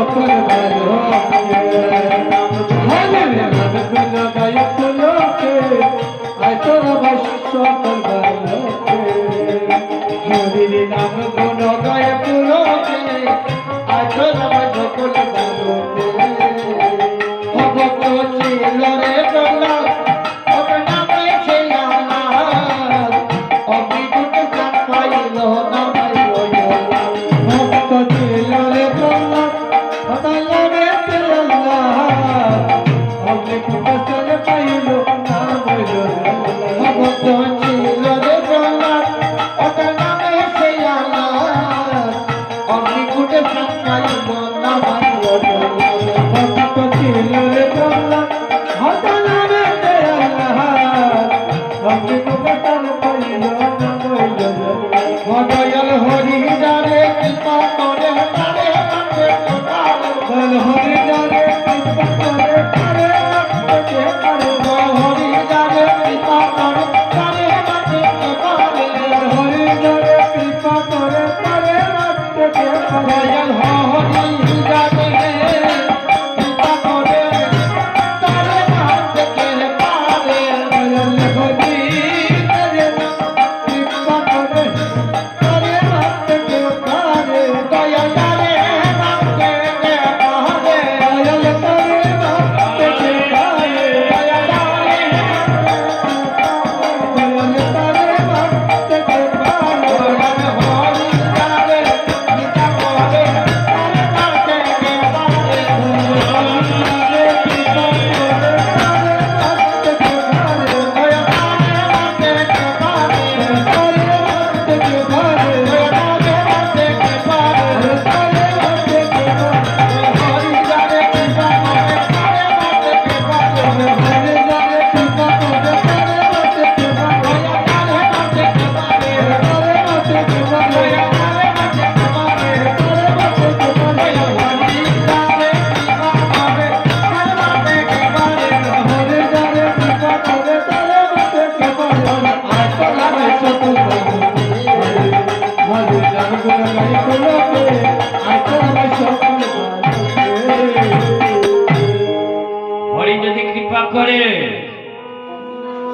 সকল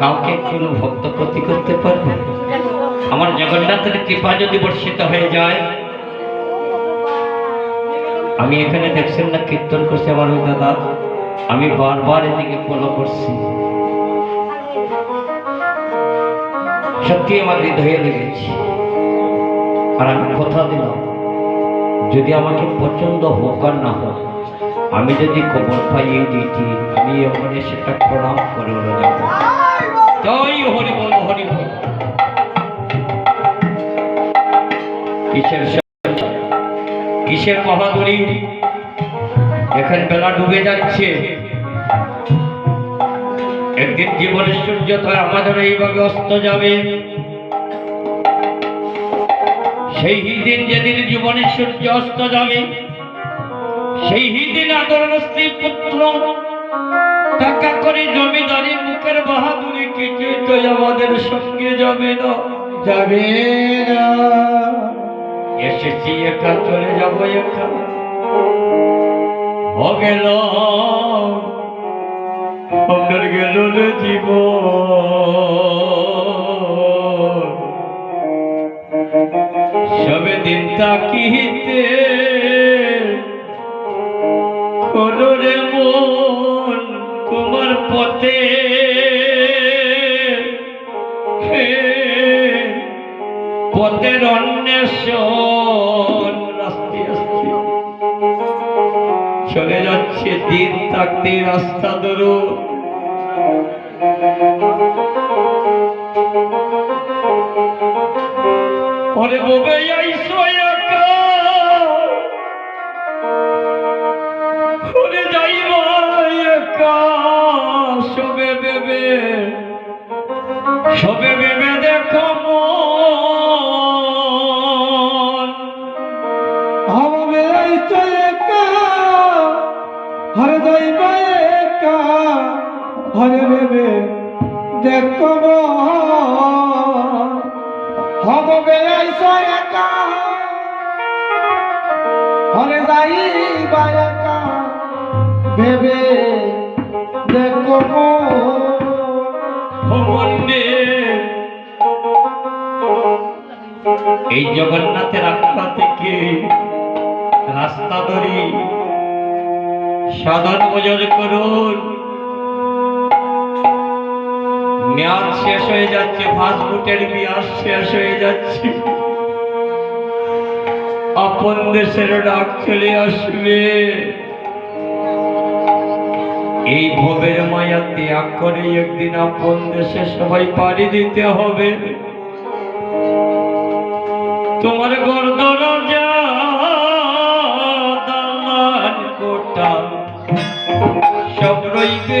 কাউকে কোনো ভক্ত ক্ষতি করতে পারবে? আমার জগন্নাথের কৃপা যদি বর্ষিত হয়ে যায়, আমি এখানে দেখছেন না, কীর্তন করছি আমার ওই দাদা। আমি বারবার এদিকে ফলো করছি। সত্যি আমার হৃদয়ে লেগেছে। আর আমি কথা দিলাম, যদি আমাকে পছন্দ হোক আর না হোক, আমি যদি খবর পাইয়ে দিটি আমি ওখানে সেটা প্রণাম করে যাব। জয় হরি বল হরি বল। কিসের কিসের মহাদুরি এখন বেলা ডুবে যাচ্ছে। একদিন জীবনের সূর্য তো আমাদের এইভাবে অস্ত যাবে। সেই দিন যেদিন জীবনের সূর্য অস্ত যাবে, সেই দিন স্ত্রী পুত্র টাকা করে জমিদারি মুখের বাহাদুরি আমাদের সঙ্গে যাবে না। যাবে না। এসেছি একা, চলে যাব একা। গেল আপনার গেল জীব সবে দিন তাকিতে চলে যাচ্ছে দিন থাকতে রাস্তা ধরো। আইসো সবে বেবে সবে হরে ভেবে দেখো হব বেলাইছ একা। হরে যাই বা একা, ভেবে দেখো এই জগন্নাথের রাস্তা থেকে রাস্তা ধরি সাধন ভোজন করুন। মেয়াদ শেষ হয়ে যাচ্ছে ফাস্টফুডের মেয়াদ শেষ হয়ে যাচ্ছে। আপন দেশের ডাক চলে আসবে। এই ভোগের মায়া ত্যাগ করে একদিন আপন দেশে সবাই পাড়ি দিতে হবে। তোমার গর্দন কোটা সব রইবে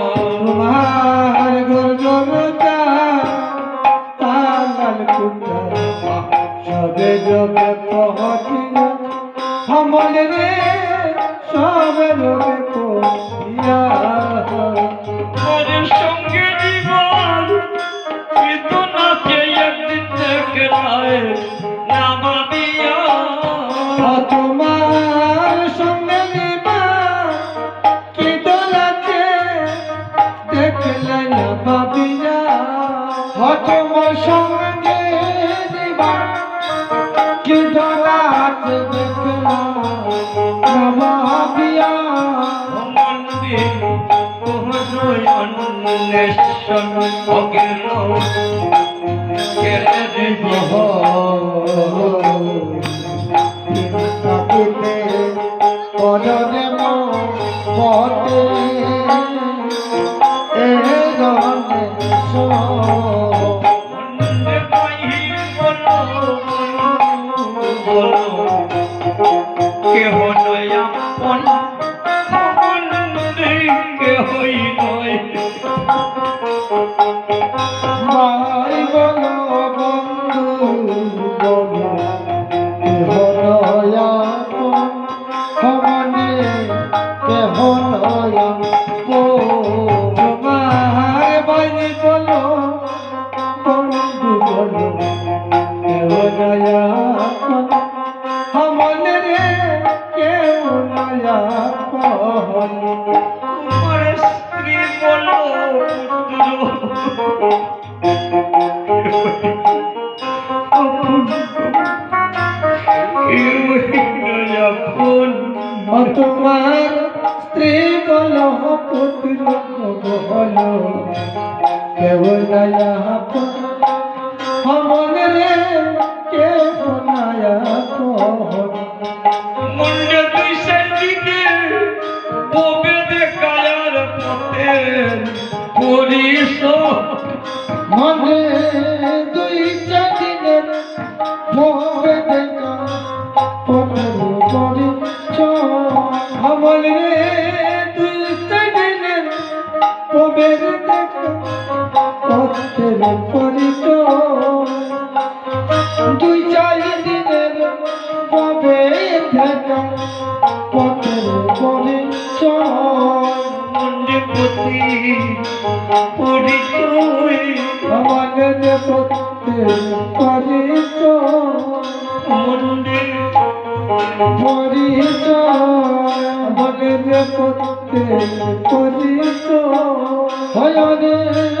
কেন? কেন বিবহ কেবল হমন রে কেউ নায়া কহ পরিত বলে পত্রে হয়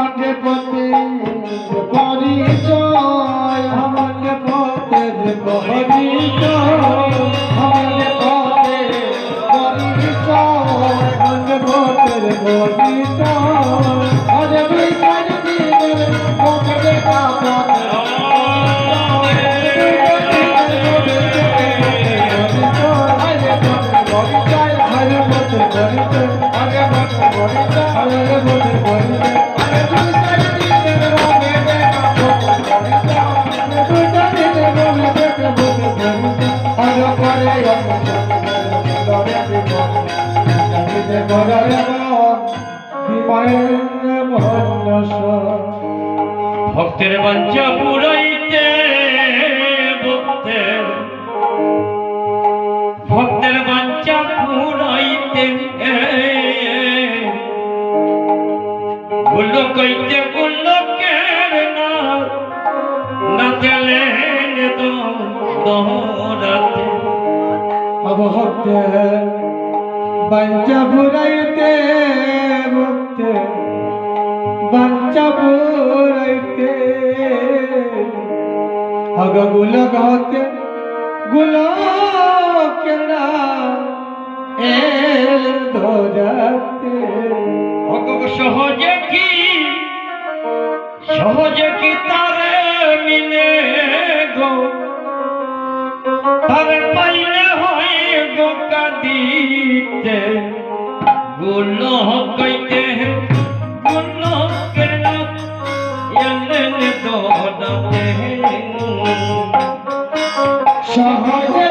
ভক্তের বাঞ্ছা পুরাইতে, ভক্তের। ভক্তের বাঞ্ছা পুরাইতে গুলো কইতে গুলো কের না না তেলেন দোহরাতে অবহতে বাঞ্চা বুড়াইতে মুক্তে বাঞ্চা বুড়াইতে। অগ গুল গতে গুল কেনা, এল ধরাতে অগ সহজে কি সহজে কি তারে মিলে গো? তারে পাই কাদিতে গুল কইতে গুল কেন দোদাতে সহজে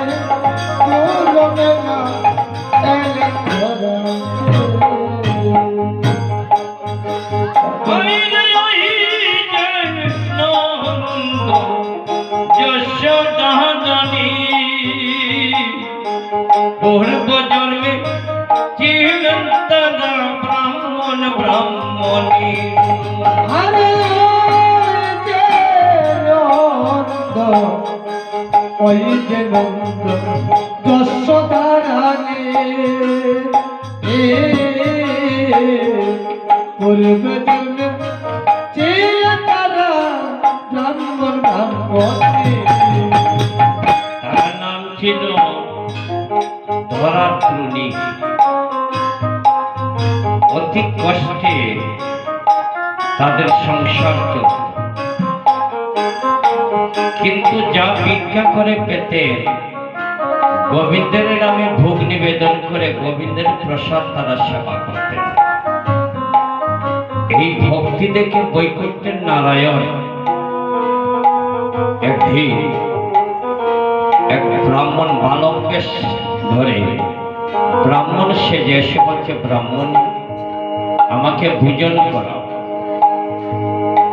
ওই যে নন্দ জন্মে ছিল তারা নাম ছিল ধরাত্রুণী অতি কষ্টে তাদের সংসার চলত। কিন্তু যা ভিক্ষা করে পেতে। গোবিন্দের নামে ভোগ নিবেদন করে গোবিন্দের প্রসাদ তারা সেবা করতেন এই ভক্তি দেখে বৈকুণ্ঠের নারায়ণ একদিন এক ব্রাহ্মণ বালককে ধরে, ব্রাহ্মণ সেজে এসে বলছে, ব্রাহ্মণ, আমাকে ভোজন করা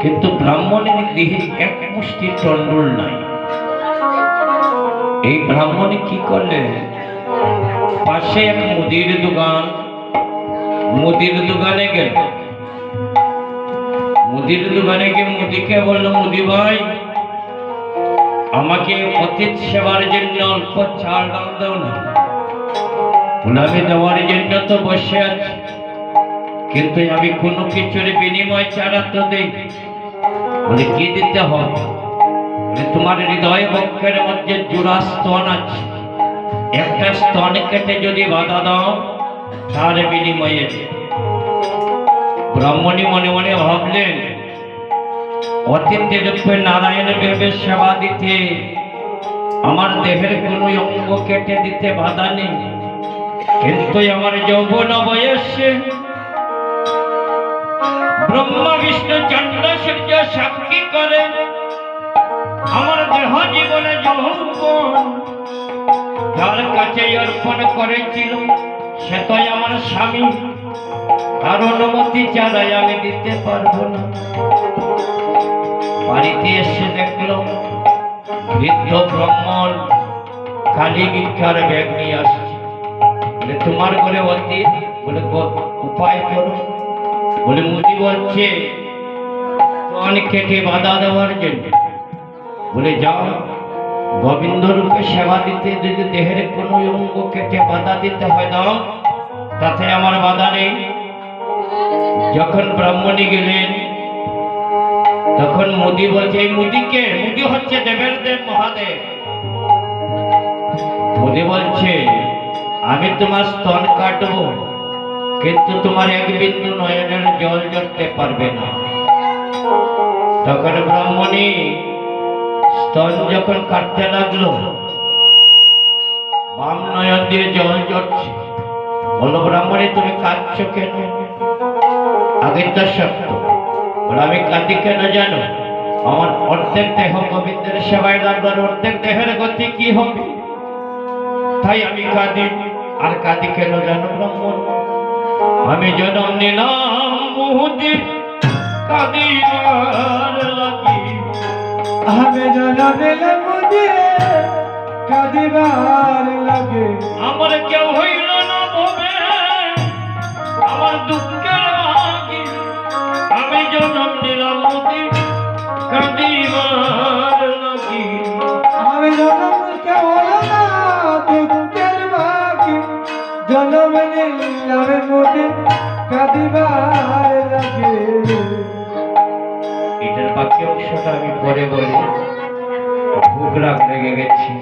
কিন্তু ব্রাহ্মণের গৃহে এক মুষ্টি টন্ডুল নাই। এই ব্রাহ্মণ কি করলে? পাশে এক মুদির দোকান। মুদির দোকানে গেল। মুদির দোকানে গিয়ে মুদিকে বলল মুদি ভাই আমাকে অতীত সেবার জন্য অল্প ছাড় দাম দাও না। বলে, আমি দেওয়ার জন্য তো বসে আছি। কিন্তু আমি কোনো কিছুর বিনিময় ছাড়া তো দেই বলে, কি দিতে হবে তোমার হৃদয় বক্ষের মধ্যে জোড়া স্তন আছে একটা স্তন কেটে যদি বাধা দাও, তার বিনিময়ে। ব্রাহ্মণী মনে মনে ভাবলেন অতীতে রূপে নারায়ণ ভেবে সেবা দিতে আমার দেহের কোনো অঙ্গ কেটে দিতে বাধা নেই কিন্তু আমার যৌবন বয়সে ব্রহ্মা, বিষ্ণু, চন্দ্র, সূর্য সাক্ষী করে? আমার দেহ জীবনে যৌবন। যার কাছে অর্পণ করেছিল সে তো আমার স্বামী। তার অনুমতি ছাড়াই আমি দিতে পারব না। বাড়িতে এসে দেখল বৃদ্ধ ব্রাহ্মণ কালী ভিক্ষার ব্যাগ নিয়ে আসছে। তোমার ঘরে অতি বলে উপায় করো। বলে মুদি বলছে, অনেক কেটে বাধা দেওয়ার জন্য। বলে, যাও গোবিন্দ রূপে সেবা দিতে যদি দেহের কোনো অঙ্গ কেটে বাধা দিতে হয়, দাও, তাতে আমার বাধা নেই। যখন ব্রাহ্মণী গেলেন, তখন মোদি বলছে, এই মুদিকে, মুদি হচ্ছে দেবের দেব মহাদেব। মোদি বলছে, আমি তোমার স্তন কাটবো কিন্তু তোমার এক বিন্দু নয়নের জল জড়তে পারবে না। তখন ব্রাহ্মণী স্তন যখন কাটতে লাগল, বাম নয়ন দিয়ে জল জড়ছে। বলো ব্রাহ্মণী, তুমি কাঁদছো কেন? আগে তো সত্য। বলে, আমি কাঁদি কেন জানো? আমার অর্ধেক দেহ গোবিন্দের সেবায় লাগবার অর্ধেক দেহের গতি কি হবে? তাই আমি কাঁদি। আর কাঁদি কেন জানো ব্রাহ্মণ? আমি জনম নিলাম বহুদিন কাঁদিবার লাগি। আমি জানালে মুদে কাঁদিবার লাগে। আমার কেউ হইল কাঁদিবার লাগে। এটার বাকি অংশটা আমি পরে বলি। রাগ লেগে গেছি।